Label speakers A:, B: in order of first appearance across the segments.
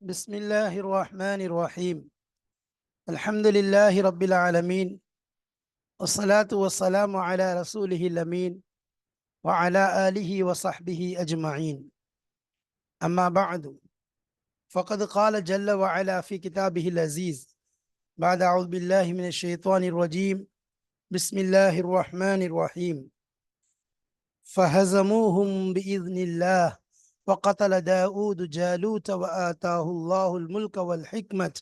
A: بسم الله الرحمن الرحيم الحمد لله رب العالمين والصلاة والسلام على رسوله الأمين وعلى آله وصحبه أجمعين أما بعد فقد قال جل وعلا في كتابه العزيز بعد أعوذ بالله من الشيطان الرجيم بسم الله الرحمن الرحيم فهزموهم بإذن الله وقتل داود جالوت وآتاه الله الملك والحكمة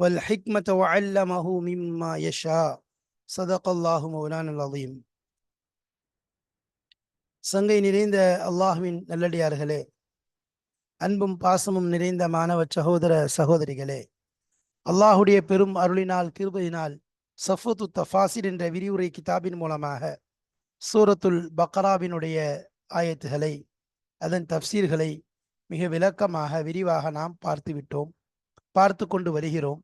A: والحكمة وعلمه مما يشاء صدق الله مولانا العظيم சங்கை நிறைந்த அல்லாஹுவின் நல்லடியார்களே அன்பும் பாசமும் நிறைந்த மாணவ சகோதர சகோதரிகளே அல்லாஹுடைய பெரும் அருளினால் கிருபையினால் சஃபத்து தஃபாசிர் என்ற விரிவுரை கிதாபின் மூலமாக சூரத்துல் பக்ராவினுடைய ஆயத்துகளை அதன் தப்சீர்களை மிக விளக்கமாக விரிவாக நாம் பார்த்து விட்டோம் பார்த்து கொண்டு வருகிறோம்.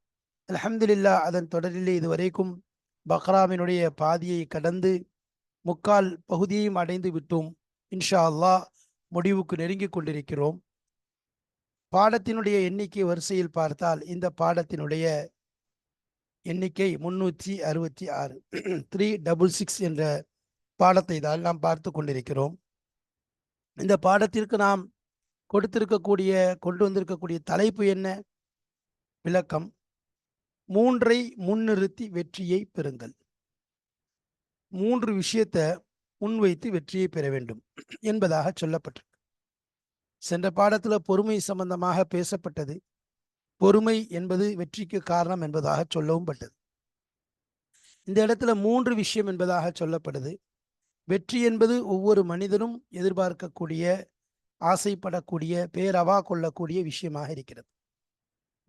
A: அலமதுல்லா அதன் தொடரிலே இதுவரைக்கும் பக்ராமினுடைய பாதியை கடந்து முக்கால் பகுதியையும் அடைந்து விட்டோம். இன்ஷா அல்லாஹ் முடிவுக்கு நெருங்கி கொண்டிருக்கிறோம். பாடத்தினுடைய எண்ணிக்கை வரிசையில் பார்த்தால் இந்த பாடத்தினுடைய எண்ணிக்கை முன்னூற்றி அறுபத்தி ஆறு. த்ரீ டபுள் சிக்ஸ் என்ற பாடத்தை தான் நாம் பார்த்து கொண்டிருக்கிறோம். இந்த பாடத்திற்கு நாம் கொடுத்திருக்கக்கூடிய கொண்டு வந்திருக்கக்கூடிய தலைப்பு என்ன? விளக்கம். மூன்றை முன்னிறுத்தி வெற்றியை பெறுங்கள். மூன்று விஷயத்தை முன்வைத்து வெற்றியை பெற வேண்டும் என்பதாக சொல்லப்பட்டிருக்கு. சென்ற பாடத்தில் பொறுமை சம்பந்தமாக பேசப்பட்டது. பொறுமை என்பது வெற்றிக்கு காரணம் என்பதாக சொல்லவும் பட்டது. இந்த இடத்துல மூன்று விஷயம் என்பதாக சொல்லப்படுது. வெற்றி என்பது ஒவ்வொரு மனிதனும் எதிர்பார்க்கக்கூடிய ஆசைப்படக்கூடிய பேரவா கொள்ளக்கூடிய விஷயமாக இருக்கிறது.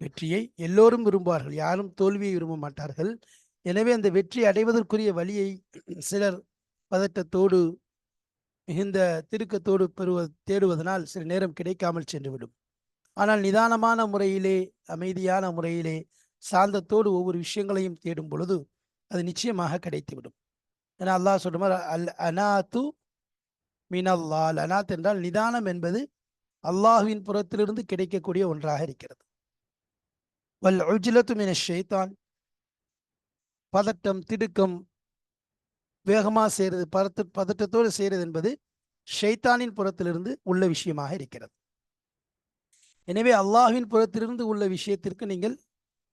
A: வெற்றியை எல்லோரும் விரும்புவார்கள் யாரும் தோல்வியை விரும்ப மாட்டார்கள். எனவே அந்த வெற்றி அடைவதற்குரிய வழியை சிலர் பதட்டத்தோடு மிகுந்த திருக்கத்தோடு பெறுவ தேடுவதனால் சில நேரம் கிடைக்காமல் சென்றுவிடும். ஆனால் நிதானமான முறையிலே அமைதியான முறையிலே சாந்தத்தோடு ஒவ்வொரு விஷயங்களையும் தேடும் பொழுது அது நிச்சயமாக கிடைத்துவிடும். ஏன்னா அல்லாஹ் சொல்ற அல் அனாத்து மினல்லால். அனாத் என்றால் நிதானம் என்பது அல்லாஹுவின் புறத்திலிருந்து கிடைக்கக்கூடிய ஒன்றாக இருக்கிறது. வல் உஜ்லத்து மின ஷைத்தான். பதட்டம் திடுக்கம் வேகமாக செய்கிறது பதத்து பதட்டத்தோடு செய்கிறது என்பது ஷைத்தானின் புறத்திலிருந்து உள்ள விஷயமாக இருக்கிறது. எனவே அல்லாஹின் புறத்திலிருந்து உள்ள விஷயத்திற்கு நீங்கள்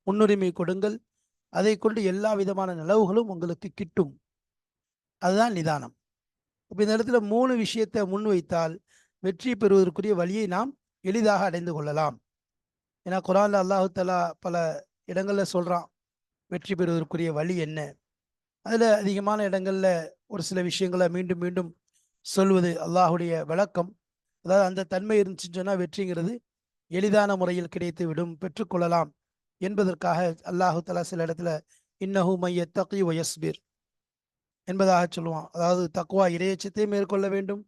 A: முன்னுரிமை கொடுங்கள். அதை கொண்டு எல்லா விதமான நிலவுகளும் உங்களுக்கு கிட்டும். அதுதான் நிதானம். இப்போ இந்த இடத்துல மூணு விஷயத்தை முன்வைத்தால் வெற்றி பெறுவதற்குரிய வழியை நாம் எளிதாக அடைந்து கொள்ளலாம். ஏன்னா குரான்ல அல்லாஹு தலா பல இடங்களில் சொல்கிறான் வெற்றி பெறுவதற்குரிய வழி என்ன? அதில் அதிகமான இடங்களில் ஒரு சில விஷயங்களை மீண்டும் மீண்டும் சொல்வது அல்லாஹுடைய விளக்கம். அதாவது அந்த தன்மை இருந்துச்சுன்னு சொன்னால் வெற்றிங்கிறது எளிதான முறையில் கிடைத்து விடும் பெற்றுக்கொள்ளலாம் என்பதற்காக அல்லாஹு தலா சில இடத்துல இன்னஹு மைய தகி வயஸ்பீர் என்பதாக சொல்லுவான். அதாவது தக்குவா இறையச்சத்தை மேற்கொள்ள வேண்டும்.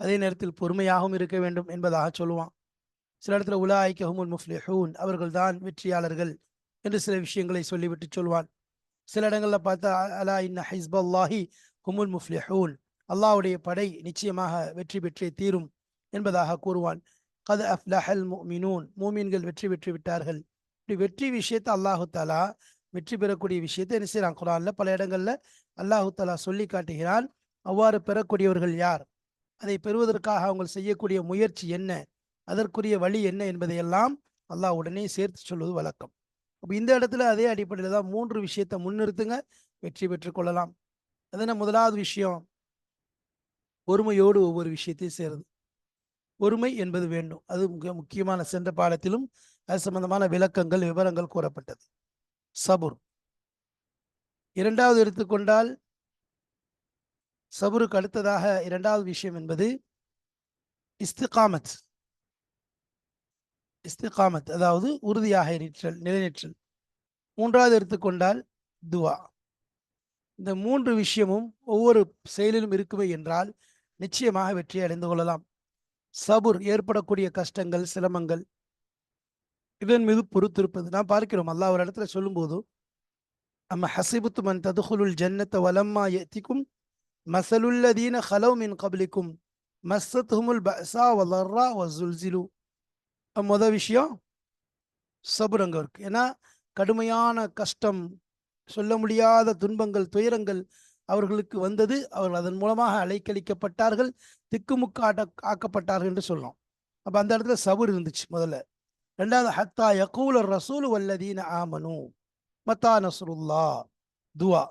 A: அதே நேரத்தில் பொறுமையாகவும் இருக்க வேண்டும் என்பதாக சொல்லுவான். சில இடத்துல உலாய்க்கு ஹுமுல் முஃப்லிஹூன். அவர்கள் தான் வெற்றியாளர்கள் என்று சில விஷயங்களை சொல்லிவிட்டு சொல்வான். சில இடங்களில் பார்த்தா அலா இன்ன ஹிஸ்பல்லாஹி ஹுமுல் முஃப்லிஹூன். அல்லாவுடைய படை நிச்சயமாக வெற்றி பெற்றே தீரும் என்பதாக கூறுவான். கது அஃப்லஹல் மீனூன் மூமீன்கள் வெற்றி பெற்று விட்டார்கள். இப்படி வெற்றி விஷயத்தை அல்லாஹு தாலா வெற்றி பெறக்கூடிய விஷயத்தை என்ன செய்யறான் குரான்ல பல இடங்கள்ல அல்லாஹு தலா சொல்லி காட்டுகிறான் அவ்வாறு பெறக்கூடியவர்கள் யார்? அதை பெறுவதற்காக அவங்க செய்யக்கூடிய முயற்சி என்ன? அதற்குரிய வழி என்ன? என்பதையெல்லாம் அல்லாஹ் உடனே சேர்த்து சொல்வது வழக்கம். அப்போ இந்த இடத்துல அதே அடிப்படையில் தான் மூன்று விஷயத்தை முன்னிறுத்துங்க வெற்றி பெற்றுக் கொள்ளலாம். முதலாவது விஷயம்? பொறுமையோடு ஒவ்வொரு விஷயத்தையும் சேருது பொறுமை என்பது வேண்டும். அது மிக முக்கியமான சென்ற பாடத்திலும் அது சம்பந்தமான விளக்கங்கள் விவரங்கள் கூறப்பட்டது. சபுர். இரண்டாவது எடுத்துக்கொண்டால் சபுருக்கு அடுத்ததாக இரண்டாவது விஷயம் என்பது இஸ்திகாமத். இஸ்திகாமத் அதாவது உறுதியாக இருற்றல் நிலைநிற்றல். மூன்றாவது எடுத்துக்கொண்டால் துவா. இந்த மூன்று விஷயமும் ஒவ்வொரு செயலிலும் இருக்குமே என்றால் நிச்சயமாக வெற்றி அடைந்து கொள்ளலாம். சபுர் ஏற்படக்கூடிய கஷ்டங்கள் சிரமங்கள் இதன் மீது பொறுத்திருப்பது. நாம் பார்க்கிறோம் அல்லாஹ் ஒரு இடத்துல சொல்லும்போது அம்ம ஹசிபுத்து மன் ததுகுலுல் ஜன்னத்த வலம்மா எத்திக்கும் மசலுல்லதீன ஹலவ் மின் கபலிக்கும் மஸ்தத்ஹுமுல் பசா வலர்ரா வசுல்சிலு முத விஷயம் சபுரங்க இருக்கு. ஏன்னா கடுமையான கஷ்டம் சொல்ல முடியாத துன்பங்கள் துயரங்கள் அவர்களுக்கு வந்தது. அவர்கள் அதன் மூலமாக அலைக்கழிக்கப்பட்டார்கள் திக்குமுக்கு ஆக்கப்பட்டார்கள் என்று சொல்லும் அப்போ அந்த இடத்துல சபுர் இருந்துச்சு முதல்ல. ரெண்டாவது ஹத்தா யகூலர் ரசூலு வல்லதீன ஆமனு. மத்தா நசருல்லா துவா.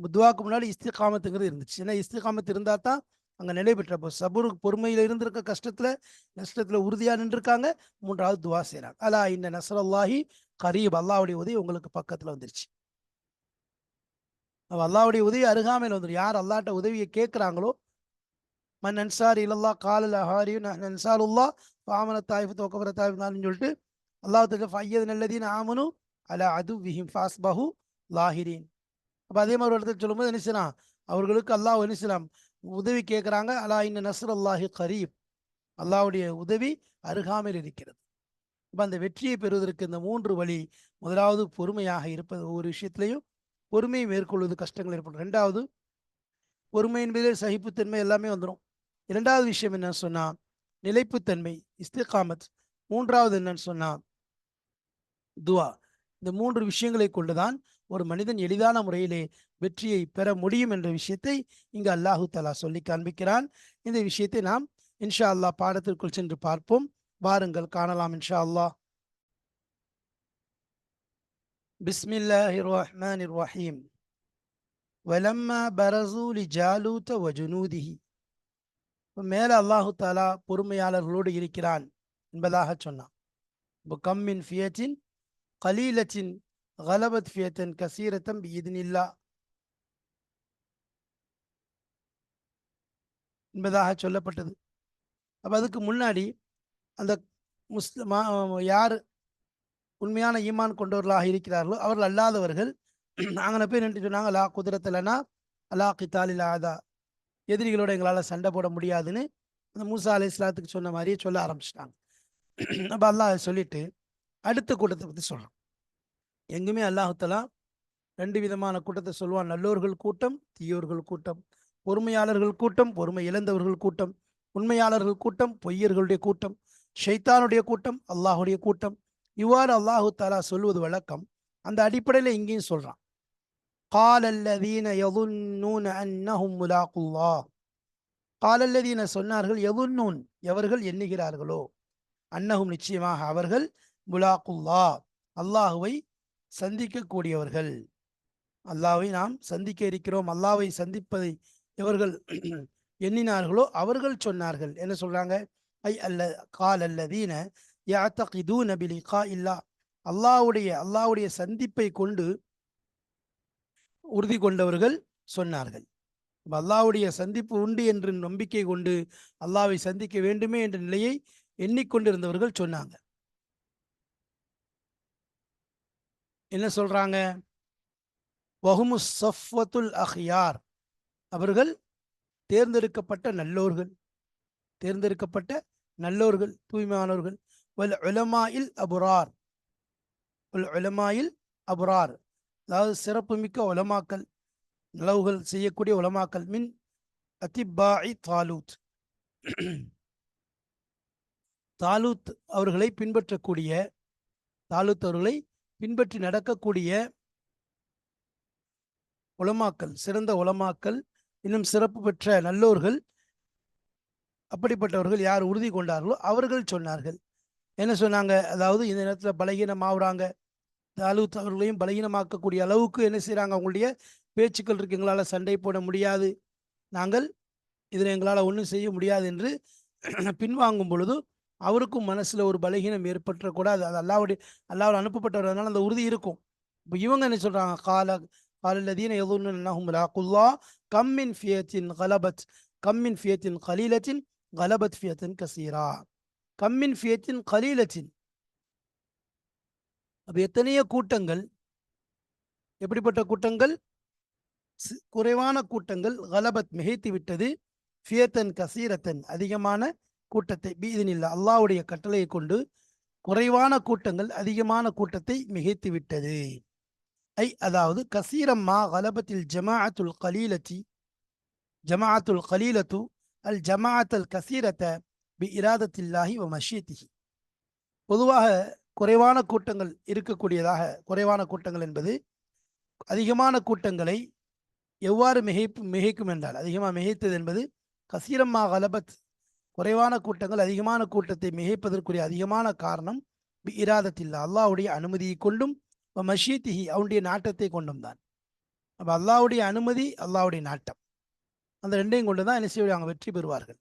A: துவாக்கு முன்னாடி இஸ்திகாமத்துங்கிறது இருந்துச்சு. ஏன்னா இஸ்திகாமத்து இருந்தால் தான் அங்கே நிலை பெற்றப்போ சபுருக்கு பொறுமையில் இருந்திருக்க கஷ்டத்தில் நஷ்டத்தில் உறுதியாக நின்றுருக்காங்க. மூன்றாவது துவா செய்கிறாங்க அலா இந்த நசரல்லாஹி கரீப். அல்லாவுடைய உதவி உங்களுக்கு பக்கத்தில் வந்துருச்சு. அவள் அல்லாவுடைய உதவி அருகாமையில் வந்துடும் யார் அல்லாட்ட உதவியை கேட்குறாங்களோ? மன் அன்சார் இல்லல்லா காலல் ஹாரியும் அன்சாருல்லா பாமன தாய்ஃபு தோக்கபுர தாய்ஃப்னு சொல்லிட்டு அல்லாஹ் ஃபையது நல்லதீன் ஆமனும் அலா அது விஹிம் ஃபாஸ் பஹு லாஹிரீன். அப்போ அதே மாதிரி ஒரு இடத்துல சொல்லும்போது என்ன செய்யலாம்? அவர்களுக்கு அல்லாஹ் என்ன செய்யலாம்? உதவி கேட்குறாங்க. அலா இன்ன நஸ்ர் அல்லாஹி கரீப். அல்லாஹ்வுடைய உதவி அருகாமையில் இருக்கிறது. இப்போ அந்த வெற்றியை பெறுவதற்கு இந்த மூன்று வழி முதலாவது பொறுமையாக இருப்பது. ஒவ்வொரு விஷயத்திலையும் பொறுமையை மேற்கொள்வது கஷ்டங்கள் ஏற்படும். ரெண்டாவது பொறுமை என்பதிலே சகிப்புத்தன்மை எல்லாமே வந்துடும் இரண்டாவது விஷயம் என்னன்னு சொன்னா நிலைப்புத்தன்மை இஸ்திகாமத். மூன்றாவது என்னன்னு சொன்னா துவா. இந்த மூன்று விஷயங்களை கொண்டுதான் ஒரு மனிதன் எளிதான முறையிலே வெற்றியை பெற முடியும் என்ற விஷயத்தை இங்கு அல்லாஹு தலா சொல்லி காண்பிக்கிறான் இந்த விஷயத்தை நாம் இன்ஷா அல்லாஹ் பாடத்திற்குள் சென்று பார்ப்போம் வாருங்கள் காணலாம் இன்ஷா அல்லாஹ் بسم الله الرحمن الرحيم ولما برزوا لجالوت وجنوده மேல அல்லாஹு தாலா பொறுமையாளர்களோடு இருக்கிறான் என்பதாக சொன்னான் கம்மின் ஃபியத்தின் கலீலத்தின் கலபத் ஃபியத்தன் கசீரத்தம் இல்லா என்பதாக சொல்லப்பட்டது. அப்போ அதுக்கு முன்னாடி அந்த முஸ்லிம் யார் உண்மையான ஈமான் கொண்டவர்களாக இருக்கிறார்களோ அவர்கள் அல்லாதவர்கள் அங்கே போய் நின்று சொன்னாங்க லா குதிரத்தில்னா அலா கித்தாலில் ஆதா எதிரிகளோட எங்களால் சண்டை போட முடியாதுன்னு அந்த மூசா அலி இஸ்லாத்துக்கு சொன்ன மாதிரியே சொல்ல ஆரம்பிச்சிட்டாங்க. அப்போ அல்லாஹ் சொல்லிட்டு அடுத்த கூட்டத்தை பற்றி சொல்கிறோம் எங்குமே அல்லாஹுத்தலா ரெண்டு விதமான கூட்டத்தை சொல்லுவான். நல்லோர்கள் கூட்டம் தீயோர்கள் கூட்டம். பொறுமையாளர்கள் கூட்டம் பொறுமை இழந்தவர்கள் கூட்டம். உண்மையாளர்கள் கூட்டம் பொய்யர்களுடைய கூட்டம். ஷைத்தானுடைய கூட்டம் அல்லாஹுடைய கூட்டம். இவ்வாறு அல்லாஹு தாலா சொல்வது வழக்கம். அந்த அடிப்படையில் இங்கேயும் சொல்றான். காலல்லதீன எதுன்னு அன்னஹும் முலாக்குல்லா காலல்லதீன சொன்னார்கள் எதுன்னு எவர்கள் எண்ணுகிறார்களோ? அன்னஹும் நிச்சயமாக அவர்கள் முலாக்குல்லா அல்லாஹுவை சந்திக்கக்கூடியவர்கள். அல்லாவை நாம் சந்திக்க இருக்கிறோம். அல்லாவை சந்திப்பதை இவர்கள் எண்ணினார்களோ அவர்கள் சொன்னார்கள். என்ன சொல்றாங்க? ஐ அல்ல கால் அல்லதீன நபிலி கா இல்லா அல்லாவுடைய அல்லாவுடைய சந்திப்பை கொண்டு உறுதி கொண்டவர்கள் சொன்னார்கள். அல்லாவுடைய சந்திப்பு உண்டு என்று நம்பிக்கை கொண்டு அல்லாவை சந்திக்க வேண்டுமே என்ற நிலையை எண்ணிக்கொண்டிருந்தவர்கள் சொன்னாங்க. என்ன சொல்றாங்க? வஹுமு சஃபத்துல் அஹ்யார். அவர்கள் தேர்ந்தெடுக்கப்பட்ட நல்லோர்கள். தேர்ந்தெடுக்கப்பட்ட நல்லோர்கள் தூய்மையானவர்கள் வல் உலமாயில் அபுரார். வல் உலமாயில் அபுரார். அதாவது சிறப்புமிக்க உலமாக்கல் நலவுகள் செய்யக்கூடிய உலமாக்கல் மின் அத்திபாய் தாலூத். தாலூத் அவர்களை பின்பற்றக்கூடிய தாலூத் அவர்களை பின்பற்றி நடக்கக்கூடிய உலமாக்கல் சிறந்த உலமாக்கல் இன்னும் சிறப்பு பெற்ற நல்லோர்கள் அப்படிப்பட்டவர்கள் யார் உறுதி கொண்டார்களோ அவர்கள் சொன்னார்கள். என்ன சொன்னாங்க? அதாவது இந்த நேரத்தில் பலகீனமாகறாங்க தாலூத் அவர்களையும் பலகீனமாக்கக்கூடிய அளவுக்கு என்ன செய்கிறாங்க அவங்களுடைய பேச்சுக்கள் இருக்கு. எங்களால் சண்டை போட முடியாது. நாங்கள் இதில் எங்களால் ஒன்றும் செய்ய முடியாது என்று பின்வாங்கும் பொழுது அவருக்கும் மனசில் ஒரு பலகீனம் ஏற்பட்டுறக்கூடாது அது அல்லாவுடைய அல்லாவில் அனுப்பப்பட்டவர்னால அந்த உறுதி இருக்கும். இப்போ இவங்க என்ன சொல்கிறாங்க கால காலல்லதீன எதுன்னு குல்லா கம்மின் ஃபியத்தின் கலபத் கம்மின் ஃபியத்தின் கலீலத்தின் கலபத் ஃபியத்தின் கசீரா. கம்மின் ஃபியத்தின் கலீலத்தின். அப்போ எத்தனையோ கூட்டங்கள் எப்படிப்பட்ட கூட்டங்கள்? குறைவான கூட்டங்கள் கலபத் மிகைத்து விட்டது ஃபியத்தன் கசீரத்தன் அதிகமான கூட்டத்தை பீதனில்லா அல்லாவுடைய கட்டளையை கொண்டு குறைவான கூட்டங்கள் அதிகமான கூட்டத்தை மிகைத்து விட்டது. ஐ அதாவது கசீரம்மா கலபத்தில் ஜமாஅத்துல் கலீலத்தி ஜமாஅத்துல் கலீலத்து அல் ஜமாஅத் அல் கசீரத்த பி இராதத்தில்லாஹி வ மஷியத்திஹி பொதுவாக குறைவான கூட்டங்கள் இருக்கக்கூடியதாக குறைவான கூட்டங்கள் என்பது அதிகமான கூட்டங்களை எவ்வாறு மிகைப்பு மிகைக்கும் என்றால் அதிகமாக மிகைத்தது என்பது கசீரம்மா கலபத் குறைவான கூட்டங்கள் அதிகமான கூட்டத்தை மிகைப்பதற்குரிய அதிகமான காரணம் இராதத்தில் அல்லாவுடைய அனுமதியை கொண்டும் மஷீத்திஹி அவனுடைய நாட்டத்தை கொண்டும் தான். அப்போ அல்லாஹ்வுடைய அனுமதி அல்லாவுடைய நாட்டம். அந்த ரெண்டையும் கொண்டு தான் என்ன அவங்க வெற்றி பெறுவார்கள்.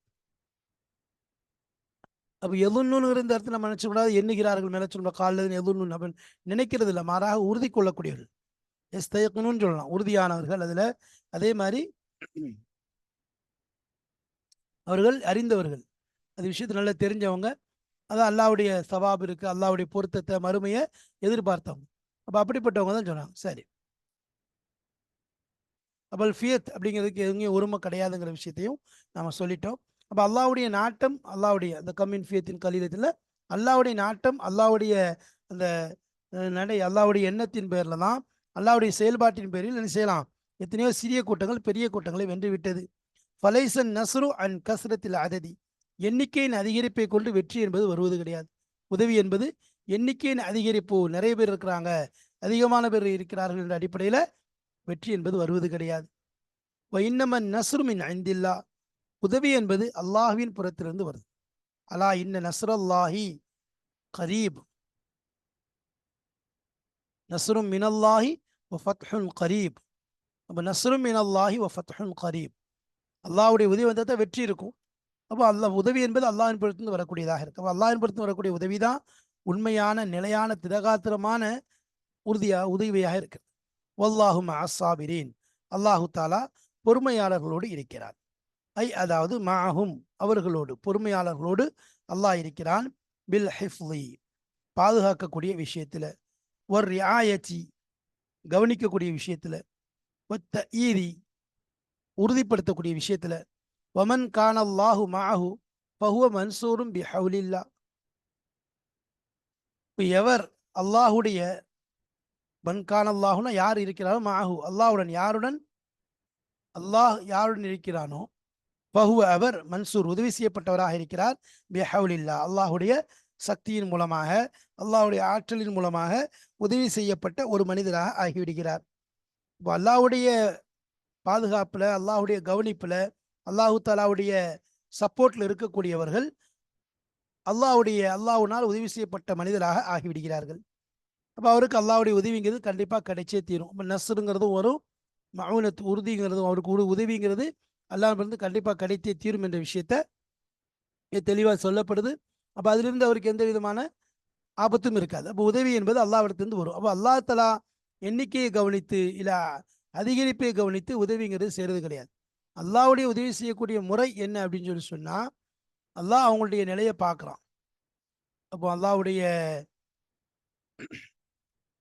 A: அப்போ எதுன்னு இருந்த இடத்துல நம்ம நினைச்சக்கூடாது எண்ணுகிறார்கள் மேலே சொல்ல காலில் எதுன்னு அப்படின்னு நினைக்கிறது இல்லை. மாறாக உறுதி கொள்ளக்கூடியவர்கள். எஸ் தயக்கணும்னு சொல்லலாம். உறுதியானவர்கள். அதில் அதே மாதிரி அவர்கள் அறிந்தவர்கள். அது விஷயத்தை நல்லா தெரிஞ்சவங்க. அதான் அல்லாவுடைய சவாப் இருக்கு அல்லாவுடைய பொருத்தத்தை மறுமையை எதிர்பார்த்தவங்க. அப்போ அப்படிப்பட்டவங்க தான் சொன்னாங்க. சரி. அப்போ ஃபியத் அப்படிங்கிறதுக்கு எதுவுமே உரிமை கிடையாதுங்கிற விஷயத்தையும் நம்ம சொல்லிட்டோம். அப்போ அல்லாவுடைய நாட்டம் அல்லாவுடைய அந்த கம்மின் ஃபியத்தின் கலீதத்தில் அல்லாவுடைய நாட்டம் அல்லாவுடைய அந்த நடை அல்லாவுடைய எண்ணத்தின் பேரில் தான் அல்லாவுடைய செயல்பாட்டின் பேரில் என்ன செய்யலாம்? எத்தனையோ சிறிய கூட்டங்கள் பெரிய கூட்டங்களை வென்று விட்டது. ஃபலைசன் நஸ்ரு அண்ட் கஸ்ரத்தில் அததி எண்ணிக்கையின் அதிகரிப்பை கொண்டு வெற்றி என்பது வருவது கிடையாது. உதவி என்பது எண்ணிக்கையின் அதிகரிப்பு. நிறைய பேர் இருக்கிறாங்க. அதிகமான பேர் இருக்கிறார்கள் என்ற அடிப்படையில் வெற்றி என்பது வருவது கிடையாது. வைன்னமன் நஸ்ருமின் ஐந்தில்லா. உதவி என்பது அல்லாஹ்வின் புறத்திலிருந்து வருது. அலா இன்ன நஸ்ரல்லாஹி கரீப். நஸ்ரும் மினல்லாஹி வ ஃபத்ஹுன் கரீப். அப்போ நஸ்ரும் மினல்லாஹி வ ஃபத்ஹுன் கரீப். அல்லாஹ்வுடைய உதவி வந்தால் தான் வெற்றி இருக்கும். அப்போ அல்லாஹ் உதவி என்பது அல்லாஹின் புறத்திலிருந்து வரக்கூடியதாக இருக்கும். அப்போ அல்லாஹின் பொறுத்து வரக்கூடிய உதவி தான் உண்மையான நிலையான திரகாத்திரமான உறுதியா உதவியாக இருக்கு. வல்லாஹும் அசாபிரீன். அல்லாஹு தாலா பொறுமையாளர்களோடு இருக்கிறார் ஐ அதாவது மாஹும் அவர்களோடு பொறுமையாளர்களோடு அல்லாஹ் இருக்கிறான். பில் ஹிஃப்லி பாதுகாக்கக்கூடிய விஷயத்துல. ஒரு ரியாயச்சி கவனிக்கக்கூடிய விஷயத்துல. ஒத்த ஈரி உறுதிப்படுத்தக்கூடிய விஷயத்துல வமன் கான் அல்லாஹு மாஹு பஹுவ மன்சூரும் பி ஹவுலில்லா இப்போ எவர் அல்லாஹுடைய மன் அல்லாஹுனா யார் இருக்கிறாரோ மாஹு அல்லாஹுடன் யாருடன் அல்லாஹ் யாருடன் இருக்கிறானோ பஹுவ அவர் மன்சூர் உதவி செய்யப்பட்டவராக இருக்கிறார் பி ஹவுலில்லா அல்லாஹுடைய சக்தியின் மூலமாக அல்லாஹ்வுடைய ஆற்றலின் மூலமாக உதவி செய்யப்பட்ட ஒரு மனிதராக ஆகிவிடுகிறார். இப்போ அல்லாஹுடைய பாதுகாப்பில் அல்லாஹ்வுடைய கவனிப்பில் அல்லாஹு தாலாவுடைய சப்போர்ட்டில் இருக்கக்கூடியவர்கள் அல்லாஹ்வுடைய அல்லாஹுனால் உதவி செய்யப்பட்ட மனிதராக ஆகிவிடுகிறார்கள். அப்போ அவருக்கு அல்லாவுடைய உதவிங்கிறது கண்டிப்பாக கிடைச்சே தீரும். இப்போ நஸ்ருங்கிறதும் வரும் மவுனத்து உறுதிங்கிறதும் அவருக்கு ஒரு உதவிங்கிறது அல்லாஹ்விலிருந்து கண்டிப்பாக கிடைத்தே தீரும் என்ற விஷயத்த தெளிவாக சொல்லப்படுது. அப்போ அதிலிருந்து அவருக்கு எந்த விதமான ஆபத்தும் இருக்காது. அப்போ உதவி என்பது அல்லாவிடத்திலிருந்து வரும். அப்போ அல்லாஹ் தலா எண்ணிக்கையை கவனித்து இல்லை அதிகரிப்பை கவனித்து உதவிங்கிறது செய்கிறது கிடையாது. அல்லாவுடைய உதவி செய்யக்கூடிய முறை என்ன அப்படின்னு சொல்லி சொன்னால் அல்லாஹ் அவங்களுடைய நிலையை பார்க்குறான். அப்போ அல்லாவுடைய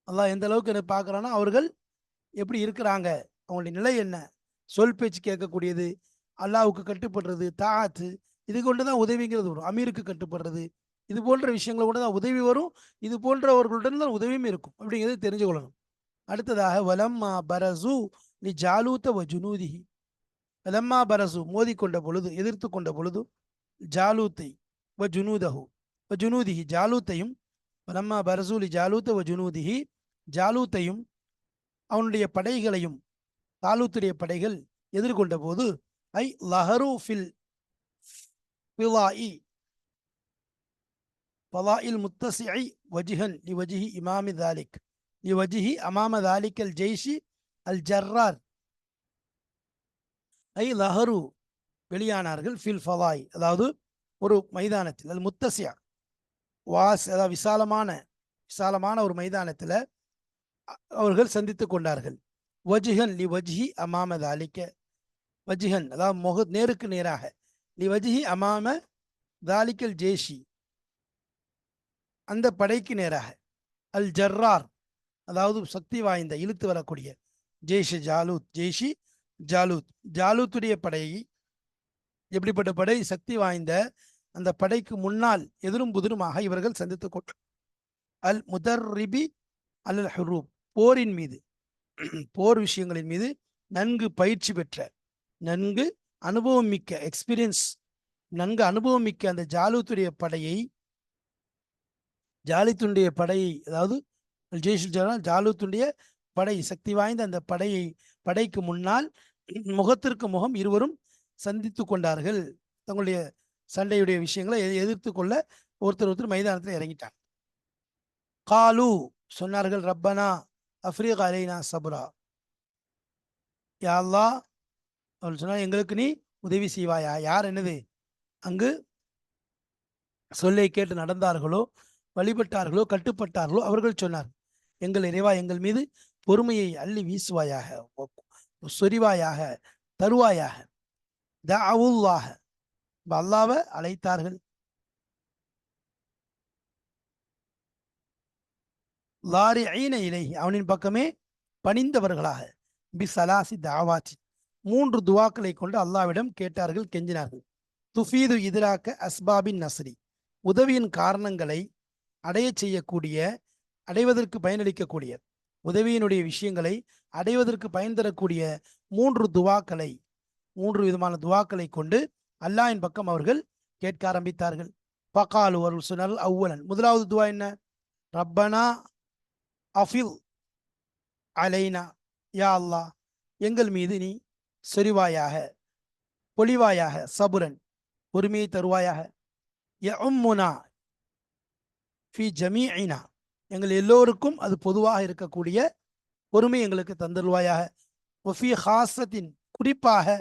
A: அல்லாஹ் எந்த அளவுக்கு என்ன பார்க்குறான்னா அவர்கள் எப்படி இருக்கிறாங்க அவங்களுடைய நிலை என்ன சொல் பேச்சு கேட்கக்கூடியது அல்லாவுக்கு கட்டுப்படுறது தாத்து இது கொண்டு தான் உதவிங்கிறது வரும். அமீருக்கு கட்டுப்படுறது இது போன்ற விஷயங்களை கொண்டு தான் உதவி வரும். இது போன்றவர்களுடன் தான் உதவியும் இருக்கும். அப்படிங்கிறது தெரிஞ்சு கொள்ளணும் அடுத்ததாக வலம்மா பரசு லி ஜாலூத்த வ ஜுனூதிஹி வலம்மா பரசு மோதிக்கொண்ட பொழுது எதிர்த்து கொண்ட பொழுது ஜாலூத்தை வ ஜுனூதஹு வ ஜுனூதிஹி ஜாலூத்தையும் வலம்மா பரசு லி ஜாலூத்த வ ஜுனூதிஹி ஜாலூத்தையும் அவனுடைய படைகளையும் தாலூத்துடைய படைகள் எதிர்கொண்ட போது ஐ லஹரு ஃபில் ஃபிலாஇ. முத்தசி முத்தசிஐ வஜிஹன் லி வஜிஹி இமாமி தாலிக். லி أمام ذلك الجيش الجرار. ஜெய்ஷி அல் ஜர்ரார் ஐ லஹரு வெளியானார்கள் ஃபில் ஃபலாய் அதாவது ஒரு மைதானத்தில் அது முத்தசியா வாஸ் அதாவது விசாலமான விசாலமான ஒரு மைதானத்தில் அவர்கள் சந்தித்து கொண்டார்கள். வஜிஹன் லி வஜ்ஹி அமாம தாலிக்க. வஜிஹன் அதாவது முக நேருக்கு நேராக. லி வஜ்ஹி அமாம தாலிக்கல் ஜேஷி அந்த படைக்கு நேராக. அல் ஜர்ரார். அதாவது சக்தி வாய்ந்த இழுத்து வரக்கூடிய. ஜெய்ஷி ஜாலூத் ஜெய்ஷி ஜாலூத். ஜாலூத்துடைய படையை எப்படிப்பட்ட படை? சக்தி வாய்ந்த அந்த படைக்கு முன்னால் எதிரும் புதிருமாக இவர்கள் சந்தித்து கொண்டு அல் முதர்ரிபி அல் ஹுரூப். போரின் மீது போர் விஷயங்களின் மீது நன்கு பயிற்சி பெற்ற நன்கு அனுபவம் மிக்க எக்ஸ்பீரியன்ஸ் நன்கு அனுபவம் மிக்க அந்த ஜாலூத்துடைய படையை ஜாலித்துடைய படையை அதாவது ஜெயிஷு ஜலால் ஜாலுத்துடைய படை சக்தி வாய்ந்த அந்த படையை படைக்கு முன்னால் முகத்திற்கு முகம் இருவரும் சந்தித்து கொண்டார்கள். தங்களுடைய சண்டையுடைய விஷயங்களை எதிர்த்து கொள்ள ஒருத்தர் ஒருத்தர் மைதானத்தில் இறங்கிட்டாங்க காலு சொன்னார்கள் ரப்பனா அஃப்ரீக் அலைனா சபுரா. யாழ்லா அவள் சொன்னார் எங்களுக்கு நீ உதவி செய்வாயா? யார் என்னது? அங்கு சொல்லை கேட்டு நடந்தார்களோ வழிபட்டார்களோ கட்டுப்பட்டார்களோ? அவர்கள் சொன்னார் எங்கள் இறைவா எங்கள் மீது பொறுமையை அள்ளி வீசுவாயாக. சொறிவாயாக சொரிவாயாக தருவாயாக. தஅவுல்லாஹ. இப்ப அழைத்தார்கள். லாரி ஐன இலை அவனின் பக்கமே பணிந்தவர்களாக. பி சலாசி தாவாச்சி மூன்று துவாக்களை கொண்டு அல்லாவிடம் கேட்டார்கள் கெஞ்சினார்கள். துஃபீது எதிராக அஸ்பாபின் நஸ்ரி. உதவியின் காரணங்களை அடைய செய்யக்கூடிய அடைவதற்கு பயனளிக்கக்கூடிய உதவியினுடைய விஷயங்களை அடைவதற்கு பயன் தரக்கூடிய மூன்று துவாக்களை மூன்று விதமான துவாக்களை கொண்டு அல்லாஹின் பக்கம் அவர்கள் கேட்க ஆரம்பித்தார்கள். பகாலு ஒரு சுனல் அவ்வலன் முதலாவது துவா என்ன? ரப்பனா அஃபில் அலைனா யா அல்லாஹ் எங்கள் மீது நீ செறிவாயாக பொலிவாயாக சபுரன் பொறுமையை தருவாயாக யஉம்முனா ஃபி ஜமீனா எங்கள் எல்லோருக்கும் அது பொதுவாக இருக்கக்கூடிய பொறுமை எங்களுக்கு தந்தருவாயாக ஒஃபி ஹாசத்தின் குறிப்பாக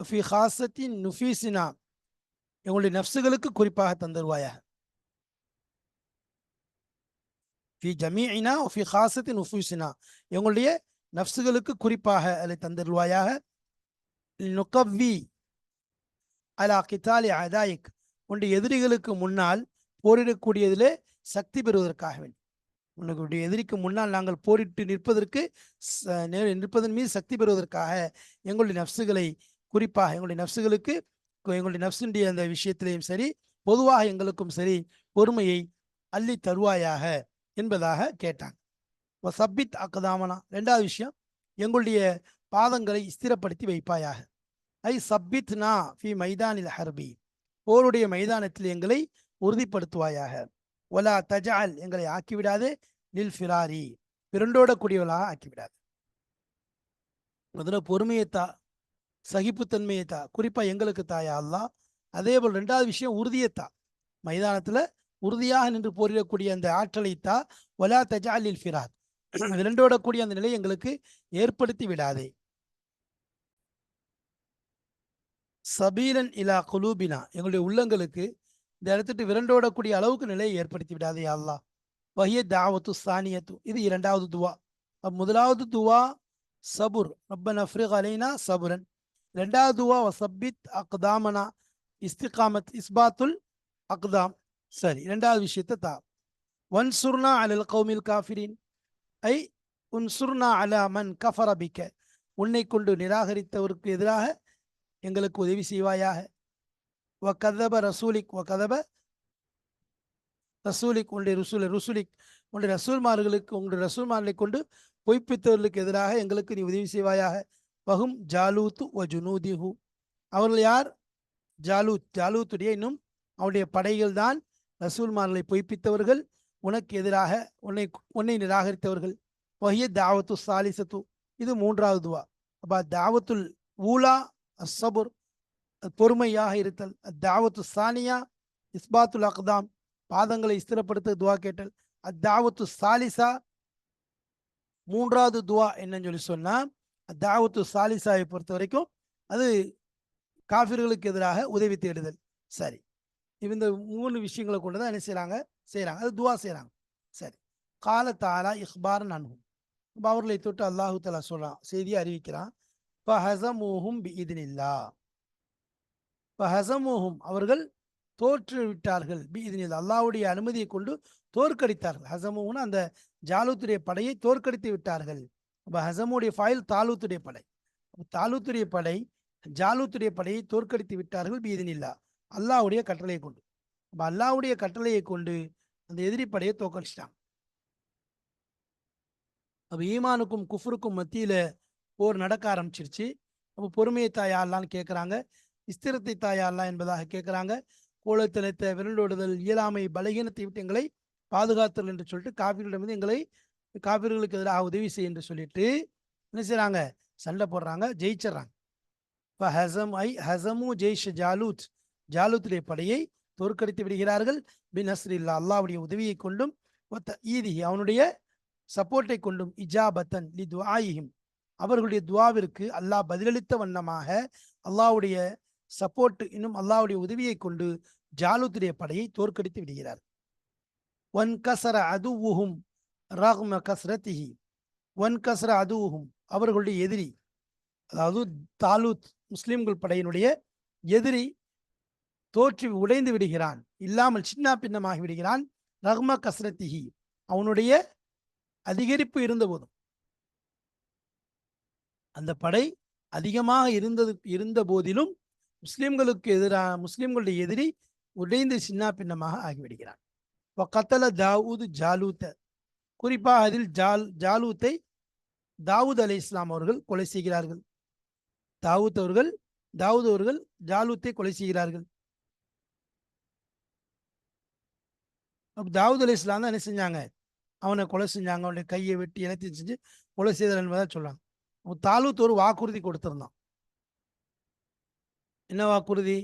A: ஒஃபி ஹாசத்தின் நுஃபீசினா எங்களுடைய நப்சுகளுக்கு குறிப்பாக தந்தருவாயாக ஃபி ஜமீனா ஒஃபி ஹாசத்தின் நுஃபீசினா எங்களுடைய நப்சுகளுக்கு குறிப்பாக அதை தந்தருவாயாக நுகவ்வி அலா கித்தாலி அதாயிக் உன்னுடைய எதிரிகளுக்கு முன்னால் போரிடக்கூடியதிலே சக்தி பெறுவதற்காக வேண்டி உன்னுடைய எதிரிக்கு முன்னால் நாங்கள் போரிட்டு நிற்பதற்கு நிற்பதன் மீது சக்தி பெறுவதற்காக எங்களுடைய நப்சுகளை குறிப்பாக எங்களுடைய நப்சுகளுக்கு எங்களுடைய நப்சுடைய அந்த விஷயத்திலையும் சரி பொதுவாக எங்களுக்கும் சரி பொறுமையை அள்ளி தருவாயாக என்பதாக கேட்டாங்க. சப்பித் அக்கதாமனா ரெண்டாவது விஷயம் எங்களுடைய பாதங்களை ஸ்திரப்படுத்தி வைப்பாயாக. ஐ சப்பித்னா ஃபி மைதானில் ஹர்பி போருடைய மைதானத்தில் எங்களை உறுதிப்படுத்துவாயாக. ஒலா தஜால் எங்களை ஆக்கிவிடாது நில் ஃபிராரி பிறண்டோடக்கூடியவளாக ஆக்கிவிடாது. முதல்ல பொறுமையை தா சகிப்புத்தன்மையை தா குறிப்பா எங்களுக்கு தாயா அல்லா அதே போல் ரெண்டாவது விஷயம் உறுதியை தா மைதானத்துல உறுதியாக நின்று போரிடக்கூடிய அந்த ஆற்றலை தா ஒலா தஜாலில் ஃபிரார் கூடிய அந்த நிலையை எங்களுக்கு ஏற்படுத்தி விடாதே. சபீலன் இலா குலூபினா எங்களுடைய உள்ளங்களுக்கு இந்த இடத்துட்டு விரண்டோடக்கூடிய அளவுக்கு நிலையை ஏற்படுத்தி விடாதே அல்லா அல்லாஹ். வஹிய தாவத்து சானியத்து. இது இரண்டாவது துவா. அப் முதலாவது துவா சபுர். ரப்பன அஃப்ரிக் அலைனா சபுரன். ரெண்டாவது துவா சபித் அக்தாமனா. இஸ்திகாமத் இஸ்பாத்துல் அக்தாம். சரி ரெண்டாவது விஷயத்தை தா. வன்சுர்னா அலல் கௌமில் காஃபிரின். ஐ உன்சுர்னா அலா மன் கஃபரபிக்க உன்னை கொண்டு நிராகரித்தவருக்கு எதிராக எங்களுக்கு உதவி செய்வாயாக. வ கதப ரசூலிக் வ கதப ரசூலிக் உன்னுடைய ருசூல். ருசூலிக் உன்னுடைய ரசூல்மார்களுக்கு உங்களுடைய ரசூல்மார்களை கொண்டு பொய்ப்பித்தவர்களுக்கு எதிராக எங்களுக்கு நீ உதவி செய்வாயாக. வகும் ஜாலூத்து வ ஜுனூதிஹு அவர்கள் யார்? ஜாலூத். ஜாலூத்துடைய இன்னும் அவருடைய படைகள் தான் ரசூல்மார்களை பொய்ப்பித்தவர்கள் உனக்கு எதிராக உன்னை உன்னை நிராகரித்தவர்கள். வகிய தாவத்து சாலிசத்து. இது மூன்றாவது துவா. அப்ப தாவத்துல் ஊலா அசபுர் பொறுமையாக இருத்தல். அத்தாவத்து சானியா இஸ்பாத்துல் அக்தாம். பாதங்களை ஸ்திரப்படுத்த துவா கேட்டல். அத்தாவத்து சாலிசா மூன்றாவது துவா என்னன்னு சொல்லி சொன்னா அத்தாவத்து சாலிசாவை பொறுத்த வரைக்கும் அது காஃபிர்களுக்கு எதிராக உதவி தேடுதல். சரி. இந்த மூணு விஷயங்களை கொண்டு தான் என்ன செய்றாங்க? செய்கிறாங்க அது துவா செய்றாங்க. சரி. கால தாலா இஹ்பார் நன்கும் அவர்களை தொட்டு அல்லாஹு தாலா சொல்றான் செய்தியை அறிவிக்கிறான். ஃபஹஸமூஹும் பிஇத்னில்லா. ஹசமோஹும் அவர்கள் தோற்று விட்டார்கள் பிஇத்னில்லா அல்லாவுடைய அனுமதியை கொண்டு தோற்கடித்தார்கள். ஹசமோகன் அந்த ஜாலூத்துடைய படையை தோற்கடித்து விட்டார்கள். அப்ப ஹசமுடைய ஃபாயில் தாலூத்துடைய படை. தாலூத்துடைய படை ஜாலூத்துடைய படையை தோற்கடித்து விட்டார்கள் பீதினில்லா அல்லாவுடைய கட்டளையை கொண்டு. அப்போ அல்லாவுடைய கட்டளையை கொண்டு அந்த எதிரி படையை தோற்கடிச்சிட்டாங்க. அப்போ ஈமானுக்கும் குஃப்ருக்கும் மத்தியில போர் நடக்க ஆரம்பிச்சிருச்சு. அப்போ பொறுமையை தாயாலான்னு கேட்குறாங்க ஸ்திரத்தை தாயா அல்லா என்பதாக கேட்குறாங்க. கோலத்தனத்தை விரண்டோடுதல் இயலாமை பலகீனத்தை விட்டு எங்களை பாதுகாத்தல் என்று சொல்லிட்டு காவிரிடமிருந்து எங்களை காவிர்களுக்கு எதிராக உதவி செய்ய என்று சொல்லிட்டு என்ன செய்றாங்க? சண்டை போடுறாங்க ஜெயிச்சிடுறாங்க. இப்போ ஹசம் ஐ ஹசமு ஜெய்ஷ் ஜாலூத் ஜாலூத்துடைய படையை தோற்கடித்து விடுகிறார்கள். பின் நஸ்ரில்லா அல்லாவுடைய உதவியை கொண்டும் ஒத்த ஈதி அவனுடைய சப்போர்ட்டை கொண்டும் இஜாபத்தன் லி துவாயிஹிம் அவர்களுடைய துவாவிற்கு அல்லாஹ் பதிலளித்த வண்ணமாக அல்லாவுடைய சப்போர்ட் இன்னும் அல்லாவுடைய உதவியை கொண்டு ஜாலூத்துடைய படையை தோற்கடித்து விடுகிறார். ஒன் கசர அதுவுஹும் ரஹ்ம கசரத்திஹி. ஒன் கசர அதுவுஹும் அவர்களுடைய எதிரி அதாவது தாலூத் முஸ்லிம்கள் படையினுடைய எதிரி தோற்றி உடைந்து விடுகிறான் இல்லாமல் சின்ன பின்னமாகி விடுகிறான் ரஹ்ம கசரத்திஹி. அவனுடைய அதிகரிப்பு இருந்த போதும். அந்த படை அதிகமாக இருந்தது இருந்த போதிலும் முஸ்லீம்களுக்கு எதிராக முஸ்லீம்களுடைய எதிரி உடைந்து சின்ன பின்னமாக ஆகிவிடுகிறான். கத்தல தாவூது ஜாலூத்த. குறிப்பாக அதில் ஜால் ஜாலூத்தை தாவூத் அலை இஸ்லாம் அவர்கள் கொலை செய்கிறார்கள். தாவூத் அவர்கள் தாவூத் அவர்கள் ஜாலூத்தை கொலை செய்கிறார்கள். அப்போ தாவூத் அலை இஸ்லாம் தான் என்ன செஞ்சாங்க? அவனை கொலை செஞ்சாங்க. அவனுடைய கையை வெட்டி எல்லாத்தையும் செஞ்சு கொலை செய்தார் என்பதா சொல்றாங்க. தாலூத் ஒரு வாக்குறுதி கொடுத்துருந்தான். என்ன வாக்குறுதி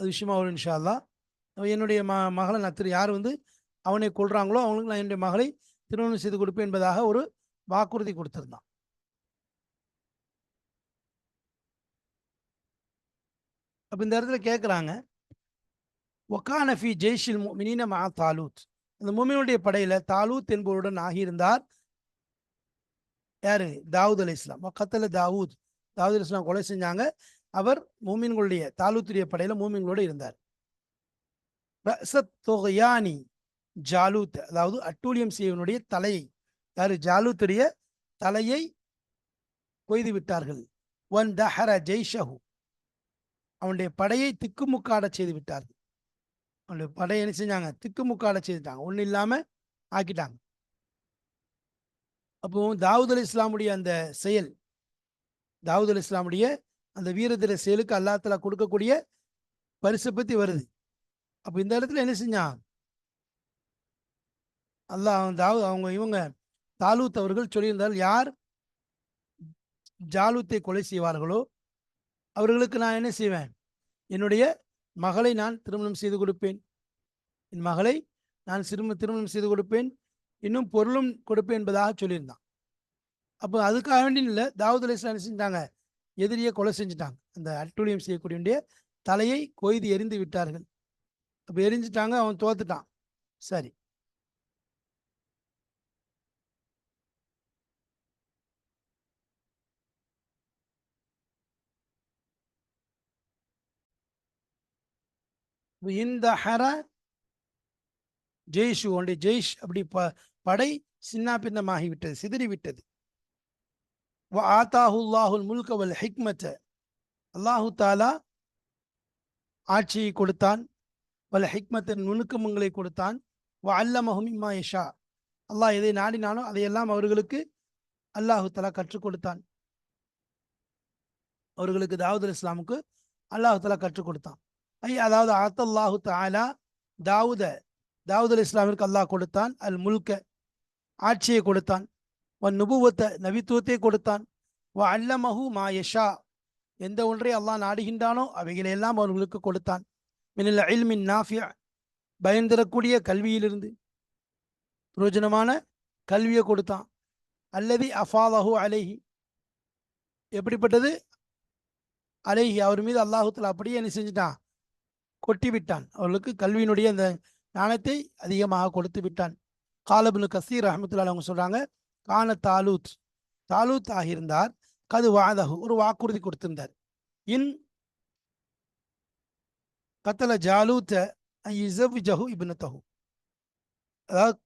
A: அது விஷயமா வரும் இன்ஷா அல்லாஹ். என்னுடைய ம மகளை நான் திரு யார் வந்து அவனை கொல்றாங்களோ அவங்களுக்கு நான் என்னுடைய மகளை திருமணம் செய்து கொடுப்பேன் என்பதாக ஒரு வாக்குறுதி கொடுத்துருந்தான். அப்ப இந்த இடத்துல கேட்குறாங்க ஒக்கான ஃபி ஜெய்ஷில் மினின மா தாலூத். அந்த மூமினுடைய படையில தாலூத் என்பவருடன் ஆகியிருந்தார் யாரு? தாவூத் அலி இஸ்லாம். கத்தல தாவூத். தாவூத் அலி இஸ்லாம் கொலை செஞ்சாங்க. அவர் மூமின்களுடைய தாலூத்துடைய படையில மூமின்களோடு இருந்தார். ரஸத் தொகையானி ஜாலூத் அதாவது அட்டூழியம் செய்வனுடைய தலையை யாரு? ஜாலூத்துடைய தலையை கொய்து விட்டார்கள். ஒன் தஹர ஜெய்ஷஹு. அவனுடைய படையை திக்குமுக்காட செய்து விட்டார்கள். அவனுடைய படையை என்ன செஞ்சாங்க? திக்குமுக்காட செய்துட்டாங்க. ஒன்றும் இல்லாம ஆக்கிட்டாங்க. அப்போ தாவூத் அலி இஸ்லாமுடைய அந்த செயல் தாவூத் அலி இஸ்லாமுடைய அந்த வீரதீர செயலுக்கு அல்லாத்தில் கொடுக்கக்கூடிய பரிசை பத்தி வருது. அப்போ இந்த இடத்துல என்ன செஞ்சான்? அல்லாஹ் தாவூ அவங்க இவங்க தாலூத் அவர்கள் சொல்லியிருந்தால் யார் ஜாலூத்தை கொலை செய்வார்களோ அவர்களுக்கு நான் என்ன செய்வேன்? என்னுடைய மகளை நான் திருமணம் செய்து கொடுப்பேன். என் மகளை நான் சிறும திருமணம் செய்து கொடுப்பேன். இன்னும் பொருளும் கொடுப்பேன் என்பதாக சொல்லியிருந்தான். அப்போ அதுக்காக வேண்டி இல்லை தாவூத் அலி இஸ்லாம் என்ன செஞ்சாங்க? எதிரியை கொலை செஞ்சுட்டாங்க. அந்த அட்டூழியம் செய்யக்கூடிய தலையை கொய்து எரிந்து விட்டார்கள். அப்போ எரிஞ்சிட்டாங்க அவன் தோத்துட்டான். சரி. இந்த ஹர ஜெய்ஷு உன்னுடைய ஜெய்ஷ் அப்படி ப படை சின்ன பின்னமாகி விட்டது சிதறி ஆத்தாஹுல்லாஹுல் முல்க வல் ஹிக்மத்த அல்லாஹு தாலா ஆட்சியை கொடுத்தான். வல் ஹிக்மத்தின் நுணுக்கமங்களை கொடுத்தான். வ அல்லமஹும் இம்மா இஷா அல்லாஹ் எதை நாடினானோ அதையெல்லாம் அவர்களுக்கு அல்லாஹு தலா கற்றுக் கொடுத்தான். அவர்களுக்கு தாவூத் அலி இஸ்லாமுக்கு அல்லாஹு தலா கற்றுக் கொடுத்தான். ஐ அதாவது அத்தல்லாஹு தாலா தாவூத தாவூத் அலி இஸ்லாமிற்கு அல்லாஹ் கொடுத்தான். அல் முல்க ஆட்சியை கொடுத்தான். நுபுவத்தை நவித்துவத்தை கொடுத்தான். வ அல்லமஹு மா யஷா. எந்த ஒன்றை அல்லாஹ் நாடுகின்றானோ அவைகளையெல்லாம் அவர்களுக்கு கொடுத்தான். மினில் இல்மின் நாஃபியா பயன் தரக்கூடிய கல்வியிலிருந்து பிரயோஜனமான கல்வியை கொடுத்தான். அல்லது அஃபாலஹு அலைஹி. எப்படிப்பட்டது? அலைஹி அவர் மீது அல்லாஹுத்துல அப்படியே என்ன செஞ்சிட்டான்? கொட்டி விட்டான். அவர்களுக்கு கல்வியினுடைய அந்த ஞானத்தை அதிகமாக கொடுத்து விட்டான். காலபுனு கசீர் அஹமத்துல்லா அவங்க சொல்றாங்க கான தாலூத் தாலூத் ஆகியிருந்தார். கது வாதகு ஒரு வாக்குறுதி கொடுத்திருந்தார். இன் கத்தல ஜாலூத்த ஜஹு இப்னத்தஹு. அதாவது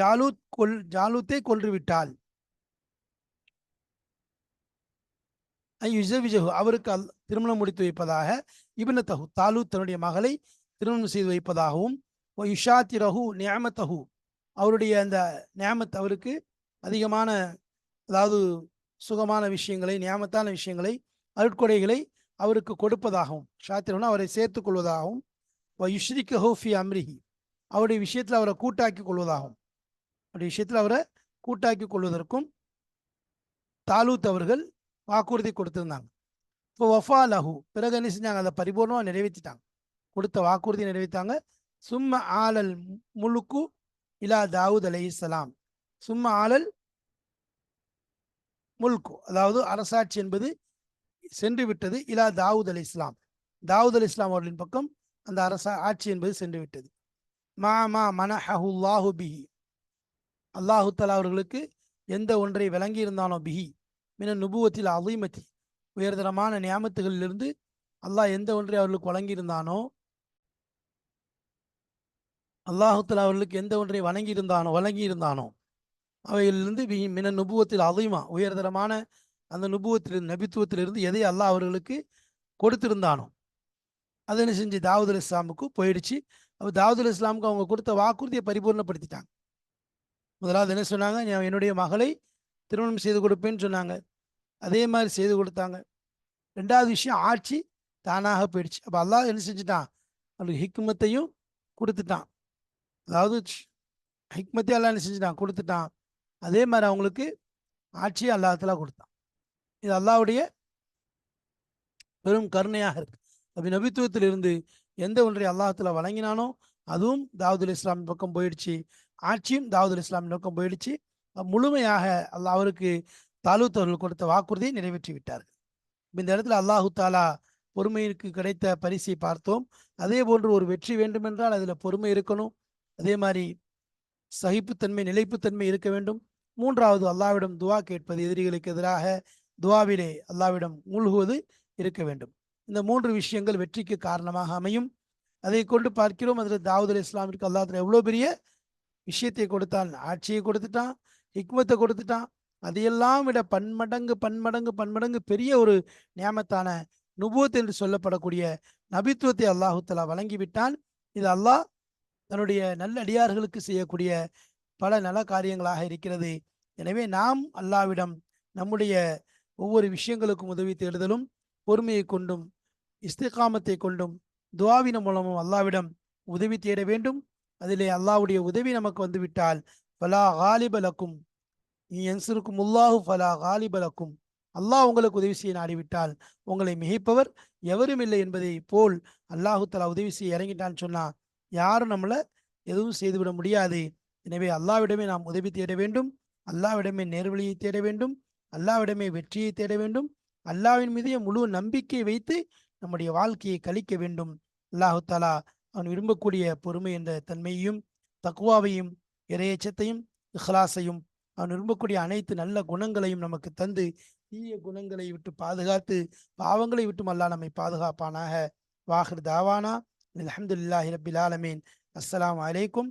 A: ஜாலூத் கொல் ஜாலூத்தை கொன்றுவிட்டால். யுசவிஜஹு அவருக்கு அல் திருமணம் முடித்து வைப்பதாக இப்னத்தஹு தாலூத் தன்னுடைய மகளை திருமணம் செய்து வைப்பதாகவும் யுஷாத்திரஹு நியமத்தஹு. அவருடைய அந்த நியாமத் அவருக்கு அதிகமான அதாவது சுகமான விஷயங்களை நியாமத்தான விஷயங்களை அருட்கொடைகளை அவருக்கு கொடுப்பதாகவும் ஷாத்திரம்னா அவரை சேர்த்துக் கொள்வதாகவும் யுஷ்ரிக்கு ஹோஃபி அம்ரிஹி அவருடைய விஷயத்தில் அவரை கூட்டாக்கி கொள்வதாகவும் அவருடைய விஷயத்தில் அவரை கூட்டாக்கி கொள்வதற்கும் தாலூத் அவர்கள் வாக்குறுதி கொடுத்திருந்தாங்க. இப்போ வஃபா லஹு பிறகு என்ன செஞ்சாங்க? அதை பரிபூர்ணமாக நிறைவேற்றிட்டாங்க. கொடுத்த வாக்குறுதி நிறைவேற்றாங்க சும்ம ஆலல் முழுக்கு இலா தாவூத் அலைஹிஸ்ஸலாம் சும்ம ஆலல் முல்கு. அதாவது அரசாட்சி என்பது சென்று விட்டது இலா தாவூத் அலி இஸ்லாம். தாவூத் அலி இஸ்லாம் அவர்களின் பக்கம் அந்த அரசா ஆட்சி என்பது சென்று விட்டது. மா மா மனஹுல்லாஹு பிஹி. அல்லாஹு தலா அவர்களுக்கு எந்த ஒன்றை விளங்கியிருந்தானோ பிஹி. மின நுபுவத்தில் அலிமதி. உயர்தரமான நியாமத்துகளிலிருந்து அல்லாஹ் எந்த ஒன்றை அவர்களுக்கு வழங்கியிருந்தானோ அல்லாஹு தலா அவர்களுக்கு எந்த ஒன்றை வணங்கியிருந்தானோ வழங்கியிருந்தானோ அவையிலிருந்து மின நுபுவத்தில் அதையுமா உயர்தரமான அந்த நுபுவத்தில் நபித்துவத்திலிருந்து எதை அல்லாஹ் அவர்களுக்கு கொடுத்திருந்தானோ அதை என்ன செஞ்சு தாவூத் அலி இஸ்லாமுக்கு போயிடுச்சு. அப்போ தாவூத் அலி இஸ்லாமுக்கு அவங்க கொடுத்த வாக்குறுதியை பரிபூர்ணப்படுத்திட்டாங்க. முதலாவது என்ன சொன்னாங்க? என்னுடைய மகளை திருமணம் செய்து கொடுப்பேன்னு சொன்னாங்க. அதே மாதிரி செய்து கொடுத்தாங்க. ரெண்டாவது விஷயம் ஆட்சி தானாக போயிடுச்சு. அப்போ அல்லாஹ் என்ன செஞ்சுட்டான்? அவங்களுக்கு ஹிக்மத்தையும் கொடுத்துட்டான். அதாவது ஹிக்மத்தையும் அல்லாஹ் என்ன செஞ்சுட்டான்? கொடுத்துட்டான். அதே மாதிரி அவங்களுக்கு ஆட்சியை அல்லாஹ் கொடுத்தான். இது அல்லாஹ்வுடைய பெரும் கருணையாக இருக்கு. அப்படி நபித்துவத்திலிருந்து எந்த ஒன்றை அல்லாஹத்தில் வழங்கினானோ அதுவும் தாவூதுல் இஸ்லாம் பக்கம் போயிடுச்சு. ஆட்சியும் தாவூதுல் இஸ்லாம் நோக்கம் போயிடுச்சு. முழுமையாக அல்லாஹ் அவருக்கு தாலூத் அவர்கள் கொடுத்த வாக்குறுதியை நிறைவேற்றி விட்டார்கள். இந்த இடத்துல அல்லாஹு தாலா பொறுமைக்கு கிடைத்த பரிசை பார்த்தோம். அதே போன்று ஒரு வெற்றி வேண்டுமென்றால் அதில் பொறுமை இருக்கணும். அதே மாதிரி சகிப்புத்தன்மை நிலைப்புத்தன்மை இருக்க வேண்டும். மூன்றாவது அல்லாவிடம் துவா கேட்பது எதிரிகளுக்கு எதிராக துவாவிலே அல்லாவிடம் மூழ்குவது இருக்க வேண்டும். இந்த மூன்று விஷயங்கள் வெற்றிக்கு காரணமாக அமையும். அதை கொண்டு பார்க்கிறோம். அதில் தாவூத் அலி இஸ்லாமிற்கு அல்லாத்துல எவ்வளோ பெரிய விஷயத்தை கொடுத்தான். ஆட்சியை கொடுத்துட்டான் ஹிக்மத்தை கொடுத்துட்டான். அதையெல்லாம் விட பன்மடங்கு பன்மடங்கு பன்மடங்கு பெரிய ஒரு நியமத்தான நுபுவத் என்று சொல்லப்படக்கூடிய நபித்துவத்தை அல்லாஹுத்தலா வழங்கிவிட்டான். இது அல்லாஹ் தன்னுடைய நல்ல அடியார்களுக்கு செய்யக்கூடிய பல நல காரியங்களாக இருக்கிறது. எனவே நாம் அல்லாவிடம் நம்முடைய ஒவ்வொரு விஷயங்களுக்கும் உதவி தேடுதலும் பொறுமையை கொண்டும் இஸ்திகாமத்தை கொண்டும் துவாவின மூலமும் அல்லாவிடம் உதவி தேட வேண்டும். அதிலே அல்லாவுடைய உதவி நமக்கு வந்துவிட்டால் ஃபலா காலிபலக்கும் நீ என்சிருக்கும் உல்லாஹு ஃபலா காலிபலக்கும் அல்லாஹ் உங்களுக்கு உதவி செய்ய நாடிவிட்டால் உங்களை மிகைப்பவர் எவரும் இல்லை என்பதை போல் அல்லாஹு தலா உதவி செய்ய இறங்கிட்டான்னு சொன்னா யாரும் நம்மளை எதுவும் செய்துவிட முடியாது. எனவே அல்லாவிடமே நாம் உதவி தேட வேண்டும். அல்லாவிடமே நேர்வழியை தேட வேண்டும். அல்லாவிடமே வெற்றியை தேட வேண்டும். அல்லாவின் மீதே முழு நம்பிக்கை வைத்து நம்முடைய வாழ்க்கையை கழிக்க வேண்டும். அல்லாஹு தாலா அவன் விரும்பக்கூடிய பொறுமை என்ற தன்மையையும் தக்குவாவையும் இரையச்சத்தையும் இஹ்லாஸையும் அவன் விரும்பக்கூடிய அனைத்து நல்ல குணங்களையும் நமக்கு தந்து தீய குணங்களை விட்டு பாதுகாத்து பாவங்களை விட்டும் அல்லாஹ் நம்மை பாதுகாப்பானாக. வாஹிர் தாவானா. அல்ஹம்துலில்லாஹி ரபில் ஆலமீன். அஸ்லாம் அலைக்கும்